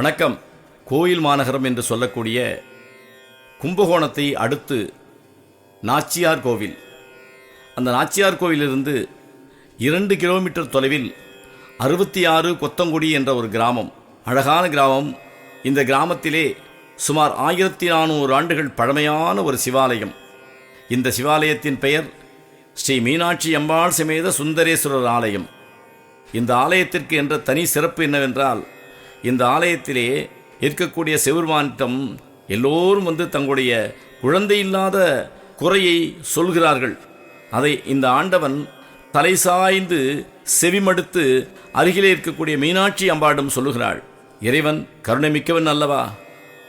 வணக்கம். கோயில் மாநகரம் என்று சொல்லக்கூடிய கும்பகோணத்தை அடுத்து நாச்சியார் கோவில். அந்த நாச்சியார் கோவிலிருந்து இரண்டு கிலோமீட்டர் தொலைவில் அறுபத்தி ஆறு கொத்தங்குடி என்ற ஒரு கிராமம் அழகான கிராமம். இந்த கிராமத்திலே சுமார் ஆயிரத்தி நானூறு ஆண்டுகள் பழமையான ஒரு சிவாலயம். இந்த சிவாலயத்தின் பெயர் ஸ்ரீ மீனாட்சி அம்பாள் சமேத சுந்தரேஸ்வரர் ஆலயம். இந்த ஆலயத்திற்கு என்ற தனி சிறப்பு என்னவென்றால் இந்த ஆலயத்திலே இருக்கக்கூடிய செவுர்மானிட்டம் எல்லோரும் வந்து தங்களுடைய குழந்தை இல்லாத குறையை சொல்கிறார்கள். அதை இந்த ஆண்டவன் தலை சாய்ந்து செவிமடுத்து அருகிலே இருக்கக்கூடிய மீனாட்சி அம்பாடும் சொல்லுகிறாள். இறைவன் கருணை மிக்கவன் அல்லவா?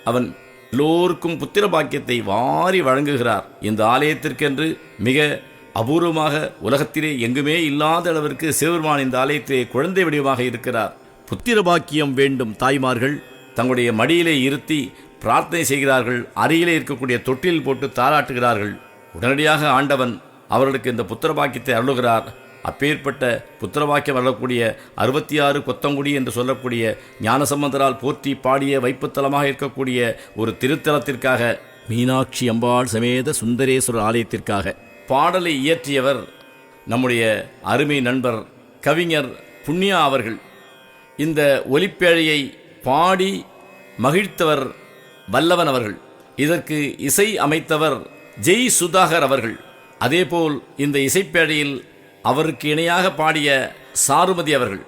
அவன் எல்லோருக்கும் புத்திர பாக்கியத்தை வாரி வழங்குகிறார். இந்த ஆலயத்திற்கென்று மிக அபூர்வமாக உலகத்திலே எங்குமே இல்லாத அளவிற்கு சிவபெருமான் இந்த ஆலயத்திலே குழந்தை வடிவமாக இருக்கிறார். புத்திர பாக்கியம் வேண்டும் தாய்மார்கள். தங்களுடைய மடியிலே இருத்தி பிரார்த்தனை செய்கிறார்கள். அருகிலே இருக்கக்கூடிய தொட்டில் போட்டு தாராட்டுகிறார்கள் உடனடியாக ஆண்டவன் அவர்களுக்கு இந்த புத்திர பாக்கியத்தை அருளுகிறார். அப்பேற்பட்ட புத்திரவாக்கியம் வரக்கூடிய அறுபத்தி ஆறு கொத்தங்குடி என்று சொல்லக்கூடிய ஞானசம்பந்தரால் போற்றி பாடிய வைப்புத்தலமாக இருக்கக்கூடிய ஒரு திருத்தலத்திற்காக மீனாட்சி அம்பாள் சமேத சுந்தரேஸ்வரர் ஆலயத்திற்காக பாடலை இயற்றியவர் நம்முடைய அருமை நண்பர் கவிஞர் புண்ணியா அவர்கள். இந்த ஒலிப்பேழையை பாடி மகிழ்த்தவர் வல்லவன் அவர்கள். இதற்கு இசை அமைத்தவர் ஜெய் சுதாகர் அவர்கள். அதேபோல் இந்த இசைப்பேழையில் அவருக்கு இணையாக பாடிய சாருமதி அவர்கள்.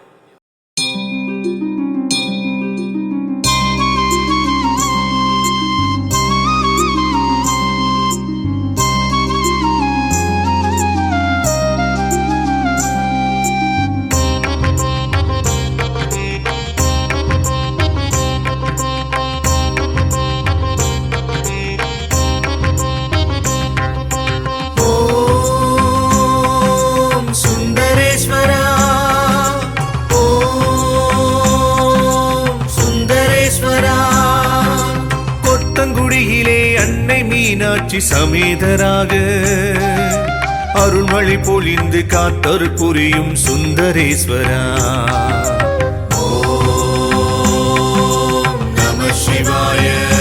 காட்சி சமேதராக. அருள்மழை பொழிந்து காத்தரு புரியும் சுந்தரேஸ்வரா. ஓம் நம சிவாய.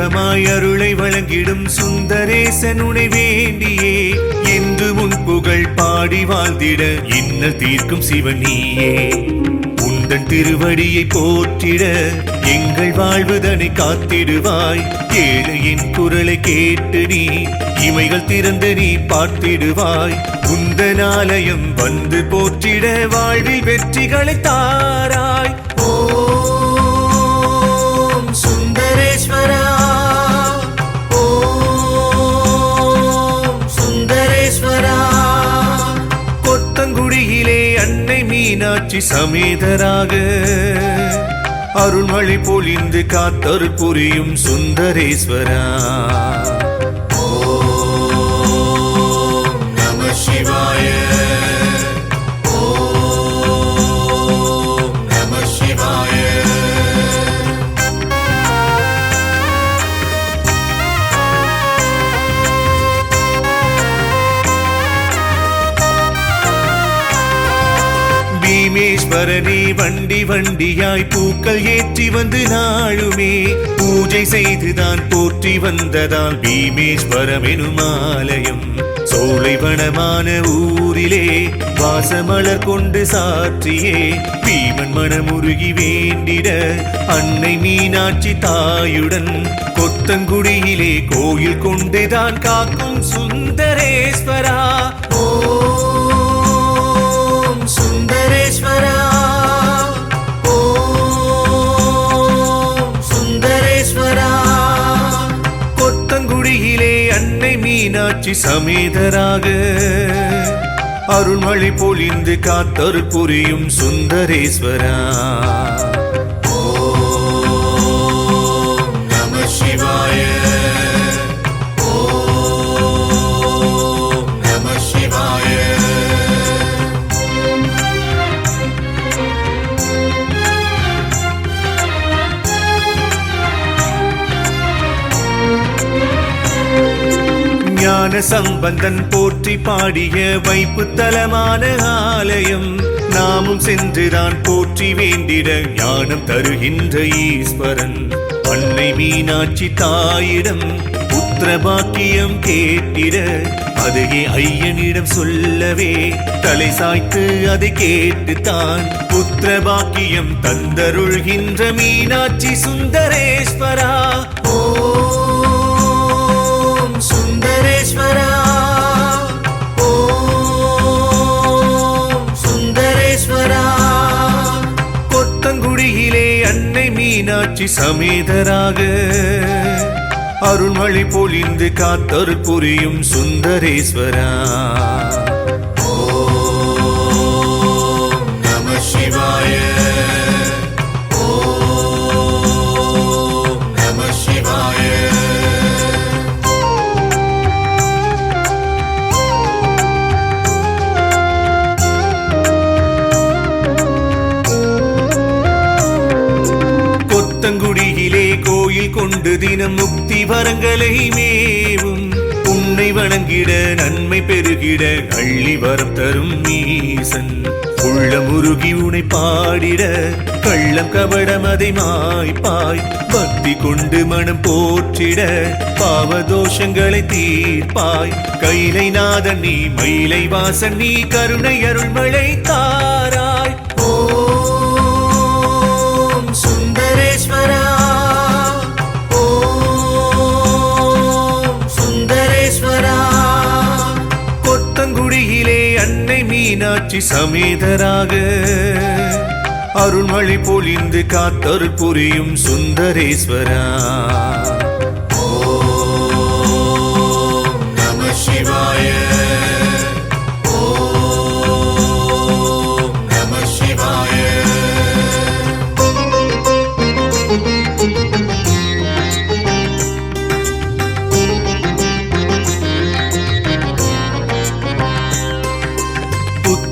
தெய்வமாய் அருளை வழங்கிடும் சுந்தரேசன் உனை வேண்டியே. என்று உன் புகழ் பாடி வாழ்ந்திட இன்னல் தீர்க்கும் சிவன் நீயே. உந்தன் திருவடியை போற்றிட எங்கள் வாழ்வுதனை காத்திடுவாய். ஏழையின் குரலை கேட்டு நீ இமைகள் திறந்து நீ பார்த்திடுவாய். உந்தனாலயம் வந்து போற்றிட வாழ்வில் வெற்றிகளை தாராய். மீனாட்சி சமேதராக. அருள்மழை பொழிந்து காத்தரு புரியும் சுந்தரேஸ்வரா. பீமேஸ்வரனே வண்டி வண்டியாய் பூக்கள் ஏற்றி வந்து நாளுமே பூஜை செய்துதான் போற்றி வந்ததால் பீமேஸ்வரம் எனும் ஆலயம். சோலைவனமான ஊரிலே வாசமலர் கொண்டு சாற்றியே. பீமன் மனமுருகி வேண்டிட அன்னை மீனாட்சி தாயுடன் கொத்தங்குடியிலே கோயில் கொண்டுதான் காக்கும் சுந்தரேஸ்வரா. ஓம் சுந்தரேஸ்வரா. மீனாட்சி சமேதராக. அருள்மழை பொழிந்து காத்தரு புரியும் சுந்தரேஸ்வரா. சம்பந்தன் போற்றி பாடிய வைப்பு தலமான ஆலயம். நாமும் சென்றுதான் போற்றி வேண்டிட ஞானம் தருகின்ற ஈஸ்வரன். அன்னை மீனாட்சி தாயிடம் புத்திர பாக்கியம் கேட்டிட அதையே ஐயனிடம் சொல்லவே தலை சாய்த்து அதை கேட்டு தான் புத்திர பாக்கியம் தந்தருள்கின்ற மீனாட்சி சுந்தரேஸ்வரா. ஓ மீனாட்சி சமேதராக. அருள்மழை பொழிந்து காத்தருள் புரியும் சுந்தரேஸ்வரா. தினம் முக்தி வரங்களை மேவும். உன்னை வணங்கிட நன்மை பெருகிட அள்ளி வரம் தரும் நீசன். உள்ளமுருகி உனை பாடிட கள்ளம் கபடம் அதை மாய்ப்பாய். பக்தி கொண்டு மனம் போற்றிட பாவதோஷங்களை தீர்ப்பாய். கைலை நாதன் நீ மயிலை வாசன் நீ கருணை அருள்மழை தாராய் ஓ சுந்தரேஸ்வரா மீனாட்சி சமேதராக. அருள்மழை பொழிந்து காத்தருள் புரியும் சுந்தரேஸ்வரா.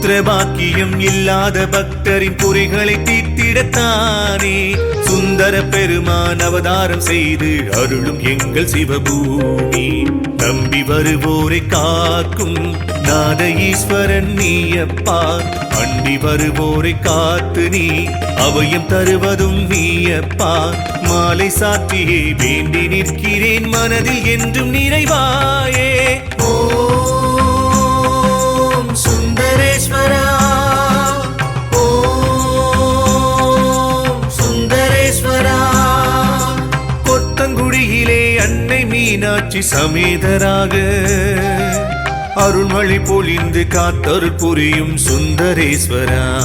புத்திர பாக்கியம் இல்லாத பக்தரின் குறைகளை தீர்த்திடத்தானே. சுந்தர பெருமான் அவதாரம் செய்து அருளும் எங்கள் சிவபூமி. நம்பி வருவோரை காக்கும் நாத ஈஸ்வரன் நீயப்பா. அண்டி வருவோரை காத்து நீ அவயம் தருவதும் நீயப்பா. மாலை சாத்தியே வேண்டி நிற்கிறேன் மனதில் என்றும் நிறைவாயே. சுந்தரேஸ்வரா. சுந்தரேஸ்வரா. கொத்தங்குடியிலே அன்னை மீனாட்சி சமேதராக. அருள்மொழி பொழிந்து காத்தருள் புரியும் சுந்தரேஸ்வரா.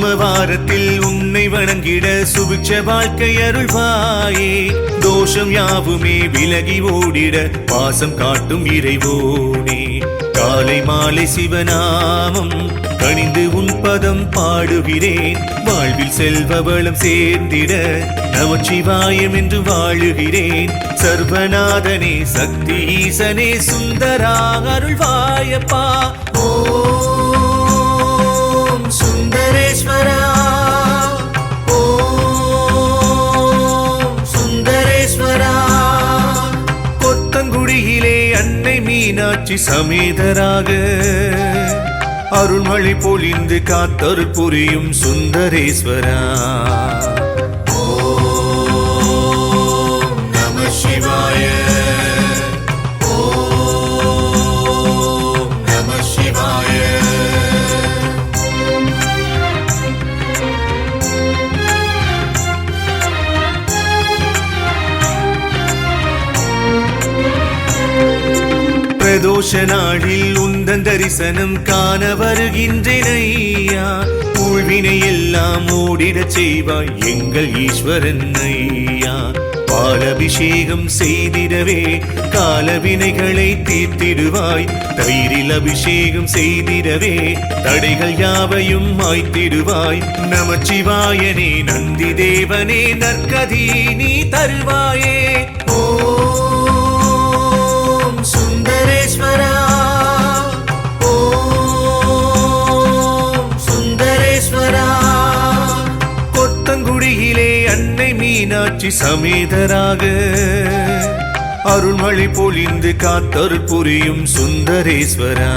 சோமவாரத்தில் உன்னை வணங்கிட சுபிட்ச வாழ்க்கை அருள்வாயே. தோஷம் யாவுமே விலகி ஓடிட பாசம் காட்டும் இறைவோனே. காலை மாலை சிவநாமம் கணிந்து உன் பதம் பாடுகிறேன். வாழ்வில் செல்வவளம் சேர்ந்திட நமச்சிவாயம் என்று வாழுகிறேன். சர்வநாதனே சக்தி ஈசனே சுந்தரா அருள்வாயப்பா. ஓ சுந்தரேஸ்வரா. ஓம் சுந்தரேஸ்வரா. கொத்தங்குடியிலே அன்னை மீனாட்சி சமேதராக. அருள்மழை பொழிந்து காத்தருள் புரியும் சுந்தரேஸ்வரா. பிரதோஷ நாளில் உந்தன் தரிசனம் காண வருகின்றனையா. ஐயா ஊழ்வினை எல்லாம் ஓடிடச் செய்வாய் எங்கள் ஈஸ்வரன் ஐயா. பாலபிஷேகம் செய்திடவே காலவினைகளை தீர்த்திடுவாய். தயிரில் அபிஷேகம் செய்திடவே தடைகள் யாவையும் மாய்த்திடுவாய். நமச்சிவாயனே நந்தி தேவனே நற்கதி நீ தருவாயே. சுந்தரேஸ்வரா ஓம் சுந்தரேஸ்வரா. கொத்தங்குடியிலே அன்னை மீனாட்சி சமேதராக. அருள்மழை பொழிந்து காத்தருள் புரியும் சுந்தரேஸ்வரா.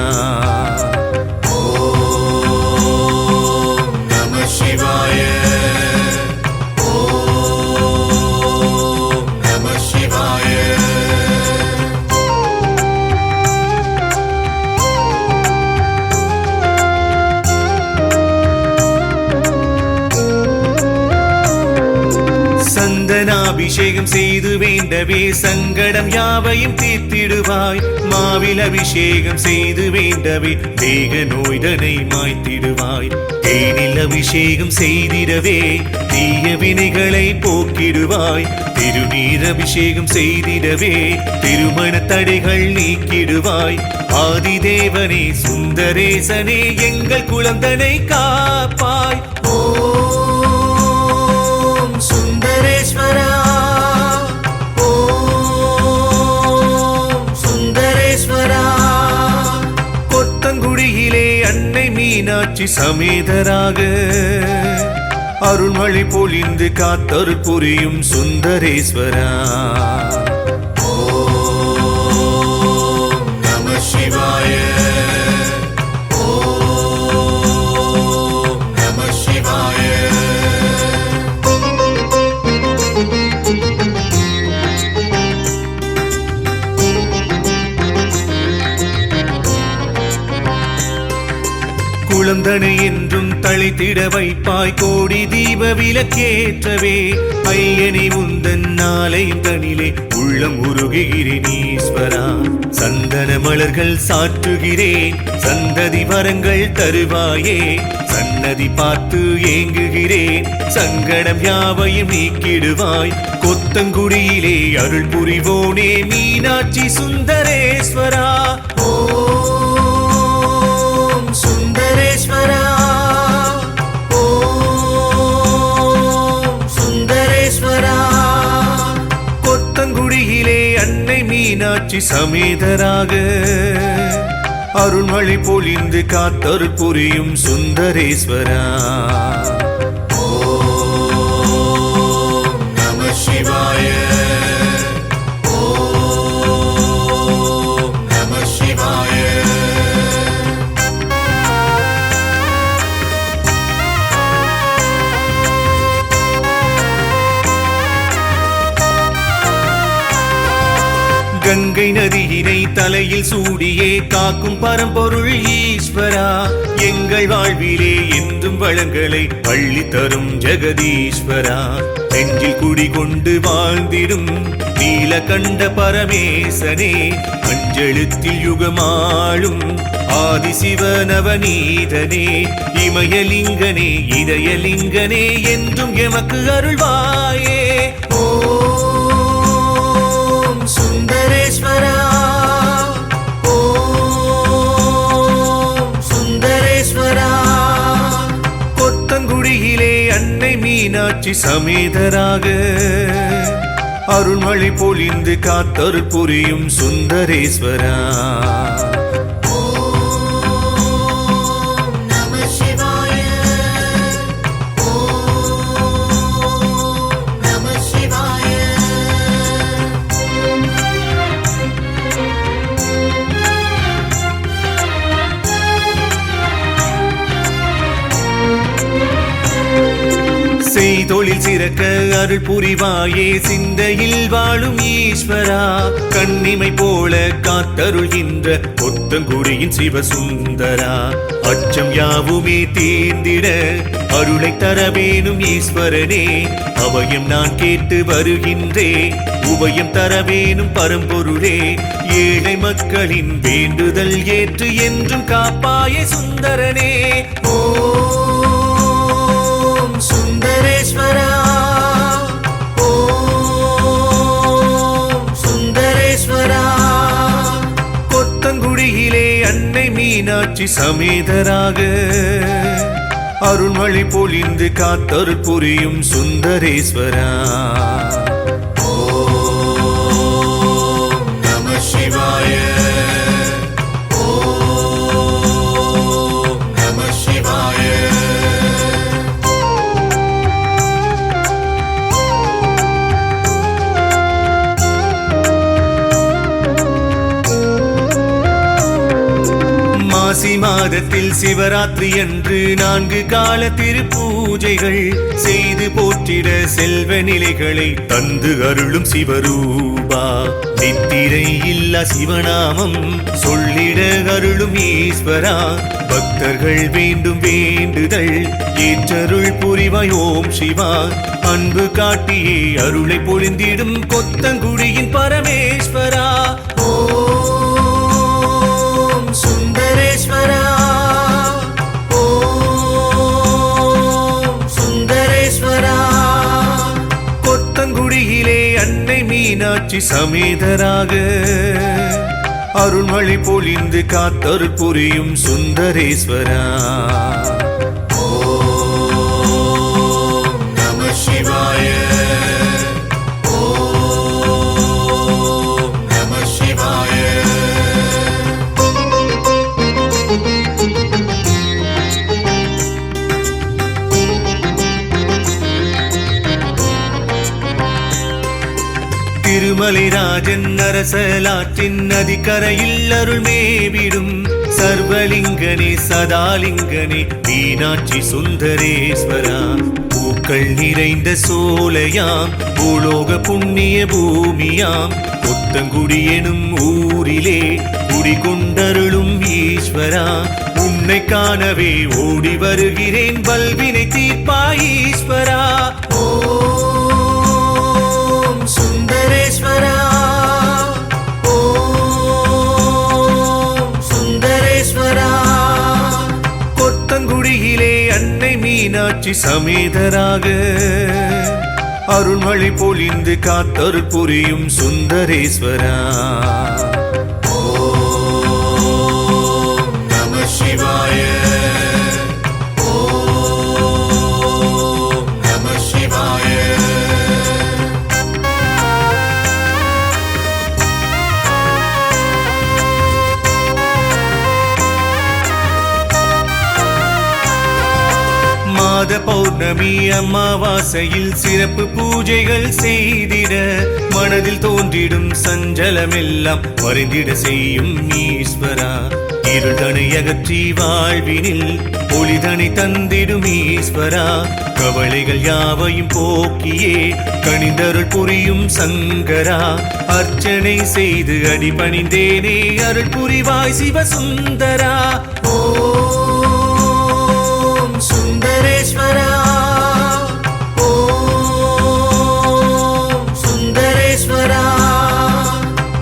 அபிஷேகம் செய்து வேண்டவே சங்கடம் யாவையும் தீர்த்திடுவாய். மாவில் அபிஷேகம் செய்து வேண்டவே தேக நோய்தனை மாய்த்திடுவாய். தேனில் அபிஷேகம் செய்திடவே தீய வினைகளை போக்கிடுவாய். திருநீர் அபிஷேகம் செய்திடவே திருமண தடைகள் நீக்கிடுவாய். ஆதிதேவனே சுந்தரேசனே எங்கள் குழந்தனை காப்பாய். மீனாட்சி சமேதராக. அருள்மழை பொழிந்து காத்தருள் புரியும் சுந்தரேஸ்வரா. சிந்தனை என்றும் தளித்திட வைப்பாய். கோடி தீப விலக்கேற்றவே ஐயனி உந்தன் நாளை தனிலே உள்ளம் உருகுகிறேன் ஈஸ்வரா. சந்தன மலர்கள் சாற்றுகிறேன் சந்ததி வரங்கள் தருவாயே. சன்னதி பார்த்து ஏங்குகிறேன் சங்கடம் யாவையும் நீக்கிடுவாய். கொத்தங்குடியிலே அருள் புரிவோனே மீனாட்சி சுந்தரேஸ்வரா. ஓ சமேதரா? கொத்தங்குடியிலே அன்னை மீனாட்சி சமேதராக. அருள்மழை பொழிந்து காத்தருள் புரியும் சுந்தரேஸ்வரா. கங்கை நதியினை தலையில் சூடியே காக்கும் பரம்பொருள் ஈஸ்வரா. எங்கள் வாழ்விலே என்றும் வளங்களை பள்ளி தரும் ஜெகதீஸ்வரா. நெஞ்சில் குடிகொண்டு வாழ்ந்திடும் நீல கண்ட பரமேசனே அஞ்செழுத்தில் யுகமாளும் ஆதிசிவனவநீதனே. இமயலிங்கனே இதயலிங்கனே என்றும் எமக்கு அருள்வாயே. மீனாட்சி சமேதராக. அருள்மழை பொழிந்து காத்தருள் புரியும் சுந்தரேஸ்வரா. தொழில் சிறக்க அருள் புரிவாயே. சிந்தையில் வாழும் ஈஸ்வரா கண்ணிமை போல காத்தருள்கின்ற கொத்தங்குடியின் சிவசுந்தரா. அச்சம் யாவுமே தீர்ந்திட அருளை தரவேணும் ஈஸ்வரனே. அவயம் நான் கேட்டு வருகின்றேன் உபயம் தரவேணும் பரம்பொருளே. ஏழை மக்களின் வேண்டுதல் ஏற்று என்றும் காப்பாயே சுந்தரனே. ஓ சுந்தரேஸ்வரா சுந்தரேஸ்வரா கொத்தங்குடியிலே அன்னை மீனாட்சி சமேதராக. அருள்மொழி பொழிந்து காத்தருள் புரியும் சுந்தரேஸ்வரா. மாசி மாதத்தில் சிவராத்திரி என்று நான்கு கால திருப்பூஜைகள் செய்து போற்றிட செல்வ நிலைகளை தந்து அருளும் சிவரூபா. நித்திரை இல்ல சிவநாமம் சொல்லிட அருளும் ஈஸ்வரா. பக்தர்கள் வேண்டும் வேண்டுதல் ஏற்றருள் புரிவாய் ஓம் சிவா. அன்பு காட்டியே அருளை பொழிந்திடும் கொத்தங்குடியின் பரமேஸ்வரா. மீனவரா கொத்தங்குடியிலே அன்னை மீனாட்சி சமேதராக. அருள்மழை பொழிந்து காத்தருள் புரியும் சுந்தரேஸ்வரா. ராஜன் நதிக்கரையில் அருள் மேவிடும் சர்வலிங்கனே சதாலிங்கனே மீனாட்சி சுந்தரேஸ்வரா. பூக்கள் நிறைந்த சோலையாம் பூலோக புண்ணிய பூமியாம். கொத்தங்குடி எனும் ஊரிலே குடிகொண்டருளும் ஈஸ்வரா. உன்னை காணவே ஓடி வருகிறேன் பல்வினை தீர்ப்பாய் ஈஸ்வரா. மீனாட்சி சமேதராக. அருள்மழை பொழிந்து காத்தருள் புரியும் சுந்தரேஸ்வரா. பௌர்ணமி அமாவாசையில் சிறப்பு பூஜைகள் செய்திட மனதில் தோன்றிடும் சஞ்சலமெல்லாம் மறைந்திட செய்யும் ஈஸ்வரா. இருதனை அகற்றி வாழ்வினில் ஒளிதனை தந்திடும் ஈஸ்வரா. கவலைகள் யாவையும் போக்கியே கணிந்தருள் புரியும் சங்கரா. அர்ச்சனை செய்து அடிபணிந்தேனே அருள் புரிவாய் சிவசுந்தரா. சுந்தரேஸ்வரா ஓம் சுந்தரேஸ்வரா.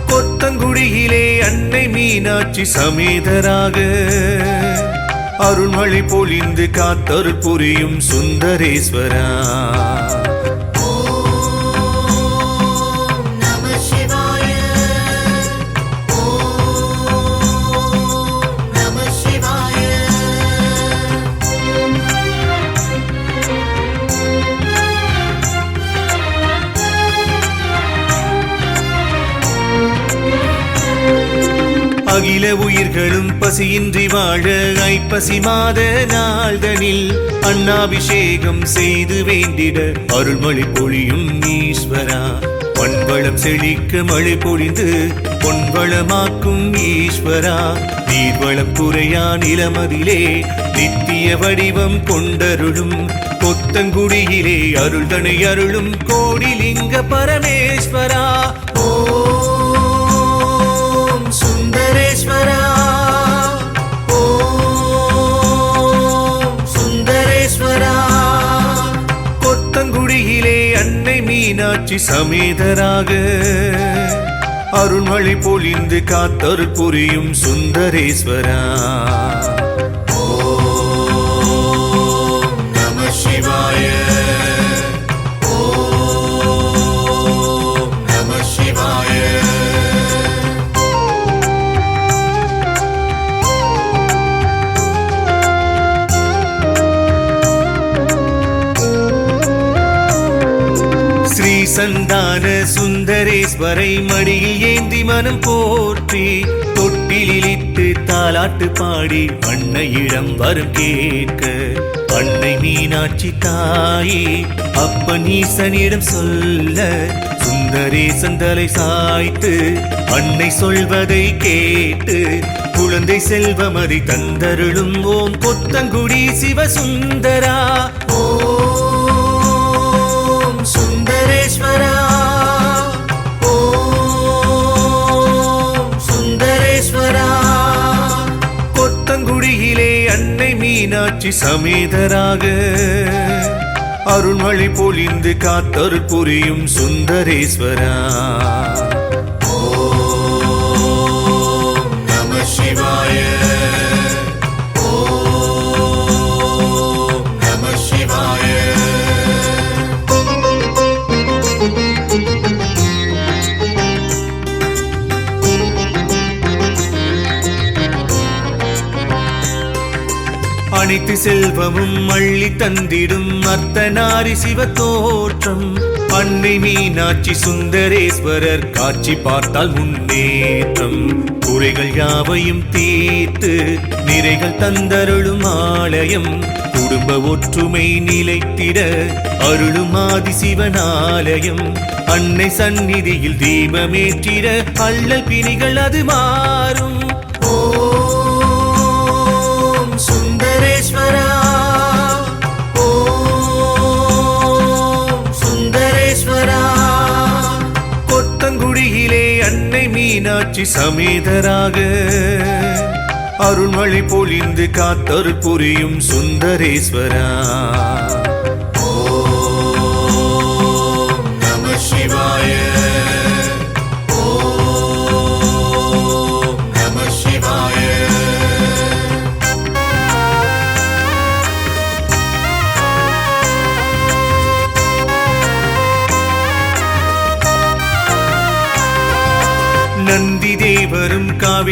கொத்தங்குடியிலே அன்னை மீனாட்சி சமேதராக. அருள்மழை பொழிந்து காத்தருள் புரியும் சுந்தரேஸ்வரா. உயிர்களும் பசியின்றி வாழ ஐப்பசி மாத நாள்தனில் அண்ணாபிஷேகம் செய்து வேண்டிட அருள்மொழி பொழியும் ஈஸ்வரா. பண்பளம் செழிக்க மழை பொழிந்து பொன்வளமாக்கும் ஈஸ்வரா. நீர்வளம் குறையா நிலமதிலே நித்திய வடிவம் கொண்டருளும் கொத்தங்குடியிலே அருள்தனை அருளும் கோடிலிங்க பரமேஸ்வரா. சமேதரா? கொத்தங்குடியிலே அன்னை மீனாட்சி சமேதராக. அருள்மழை பொழிந்து காத்தருள் புரியும் சுந்தரேஸ்வரா. சந்தான சுந்தரேஸ்வரை மடியில் ஏந்தி மனம் போற்றி தொட்டிலிட்டு தாலாட்டு பாடி அன்னையிடம் வரும் கேட்க அன்னை மீனாட்சி தாயே அப்பன் ஈசனிடம் சொல்ல சுந்தரேசன் தலை சாய்த்து அன்னை சொல்வதை கேட்டு குழந்தை செல்வமதி தந்தருளும் ஓம் கொத்தங்குடி சிவசுந்தரா மீனாட்சி சமேதராக. அருள்மழை பொழிந்து காத்தருள் புரியும் சுந்தரேஸ்வரா. அனைத்து செல்வமும் அள்ளி தந்திடும் அர்த்தநாரி சிவ தோற்றம் பண்ணை மீனாட்சி சுந்தரேஸ்வரர் காட்சி பார்த்தால் முன்னேற்றம். குறைகள் யாவையும் தீர்த்து நிறைகள் தந்தருளும் ஆலயம். குடும்ப ஒற்றுமை நிலைத்திட அருளும் ஆதிசிவனாலயம். அன்னை சந்நிதியில் தீபமேற்றிட அல்லல் பிணிகள் அது மாறும். சுந்தரேஸ்வரா சுந்தரேஸ்வரா. கொத்தங்குடியிலே அன்னை மீனாட்சி சமேதராக. அருள்மொழி பொழிந்து காத்தருள் புரியும் சுந்தரேஸ்வரா.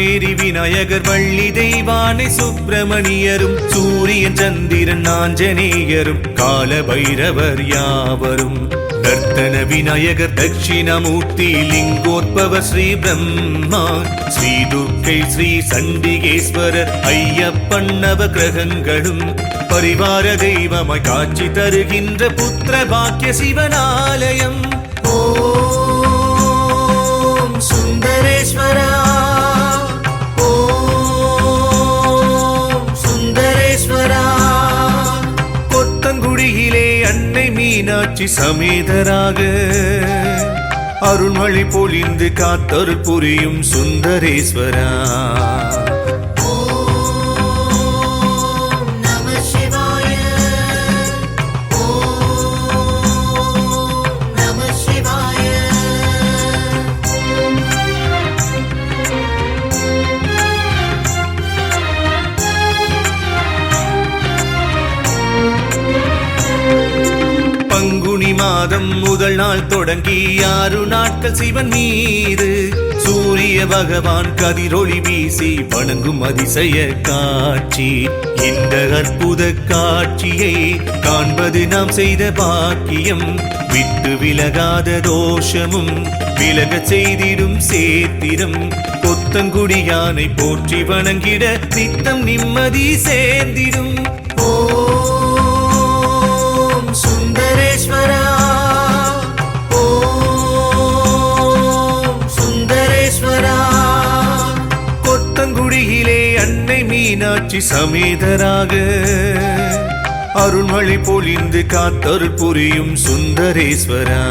காவேரி விநாயகர் வள்ளி தெய்வானை சுப்பிரமணியரும் சூரியன் சந்திரன் ஆஞ்சநேயரும் கால பைரவர் யாவரும். நர்த்தன விநாயகர் தட்சிணமூர்த்தி லிங்கோத்பவ ஸ்ரீ பிரம்மா ஸ்ரீ துர்க்கை ஸ்ரீ சண்டிகேஸ்வரர் ஐயப்பன் நவ கிரகங்களும் பரிவார தெய்வமாய் காட்சி தருகின்ற புத்திர பாக்கிய சிவனாலயம். மீனாட்சி சமேதராக. அருள்மழை பொழிந்து காத்தருள் புரியும் சுந்தரேஸ்வரா. நாள் தொடங்கி ஆறு நாட்கள் சிவன் மீது. சூரிய பகவான் கதிரொளி வீசி வணங்கும் அதிசய காட்சி. இந்த அற்புத காட்சியை காண்பது நாம் செய்த பாக்கியம். விட்டு விலகாத தோஷமும் விலக செய்திடும் சேத்திரம். கொத்தங்குடி யானை போற்றி வணங்கிட நித்தம் நிம்மதி சேர்ந்திடும். ஓ சுந்தரேஸ்வரா மீனாட்சி சமேதராக. அருள்மழை பொழிந்து காத்தருள் புரியும் சுந்தரேஸ்வரா.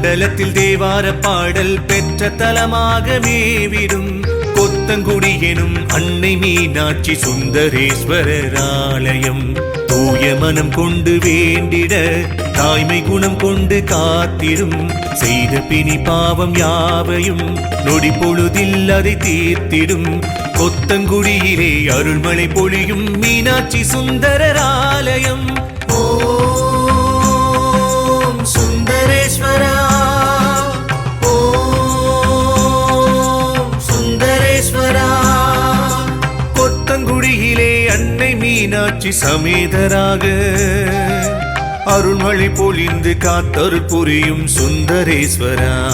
மண்டலத்தில் தேவார பாடல் பெற்ற தலமாக மேவிடும் கொத்தங்குடி எனும் அன்னை மீனாட்சி சுந்தரேஸ்வரர் ஆலயம் தூய மனம் கொண்டு வேண்டிட தாய்மை குணம் கொண்டு காத்திடும். செய்த பிணி பாவம் யாவையும் நொடி பொழுதில் அதை தீர்த்திடும். கொத்தங்குடியிலே அருள்மழை பொழியும் மீனாட்சி சுந்தரர் ஆலயம் சுந்தரேஸ்வரா. சுந்தரேஸ்வரா. கொத்தங்குடியிலே அன்னை மீனாட்சி சமேதராக. அருள்மொழி பொழிந்து காத்தருள் புரியும் சுந்தரேஸ்வரா.